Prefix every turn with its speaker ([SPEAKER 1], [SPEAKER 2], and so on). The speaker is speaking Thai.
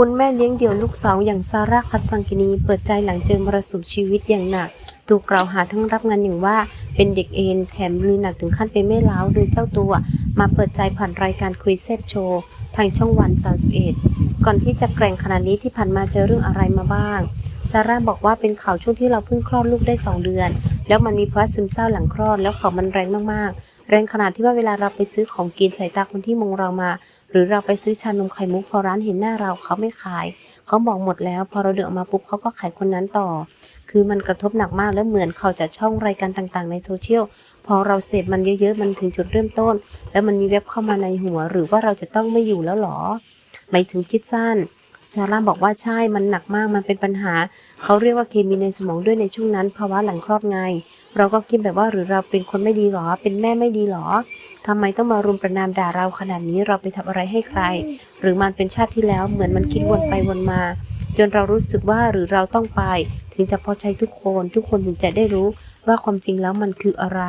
[SPEAKER 1] คุณแม่เลี้ยงเดี่ยวลูกสาวอย่างซาร่าคัสซังกินีเปิดใจหลังเจอมรสุมชีวิตอย่างหนัก ถูกกล่าวหาทั้งรับงานอย่างว่าเป็นเด็กเอ็นแถมลือหนักถึงขั้นเป็นแม่เล้าโดยเจ้าตัว มาเปิดใจผ่านรายการคุยเซฟโชว์ทางช่องวัน 31 ก่อนที่จะแกร่งขนาดนี้ที่ผ่านมาเจอเรื่องอะไรมาบ้าง ซาร่าบอกว่าเป็นข่าวช่วงที่เราเพิ่งคลอดลูกได้ 2 เดือน แล้วมันมีภาวะซึมเศร้าหลังคลอด แล้วเขามันแรงมากๆ แรงขนาดที่ว่าเวลาเราไปซื้อของกินสายตาคนที่มองเรามา หรือเราไปซื้อชานมไข่มุกพอร้านเห็นหน้าเราเขาไม่ขาย เขาบอกหมดแล้ว พอเราเดินออกมาปุ๊บเขาก็ขายคนนั้นต่อ คือมันกระทบหนักมากแล้วเหมือนเขาจะช่องรายการต่างๆ ในโซเชียลพอเราเสพมันเยอะๆ มันถึงจุดเริ่มต้น แล้วมันมีเว็บเข้ามาในหัว หรือว่าเราจะต้องไม่อยู่แล้วหรอหมายถึงคิดสั้น ซาร่าบอกว่าใช่มันหนักมากมันเป็นปัญหา เขาเรียกว่าเคมีในสมองด้วยในช่วงนั้น ภาวะหลังคลอดไง เราก็คิดแบบว่าหรือเราเป็นคนไม่ดีหรอ เป็นแม่ไม่ดีหรอทำไมต้องมารุมประนามด่าเราขนาดนี้เราไปทำอะไรให้ใคร หรือมันเป็นชาติที่แล้วเหมือนมันคิดวนไปวนมา จนเรารู้สึกว่าหรือเราต้องไป ถึงจะพอใจทุกคน ทุกคนถึงจะได้รู้ว่าความจริงแล้วมันคืออะไร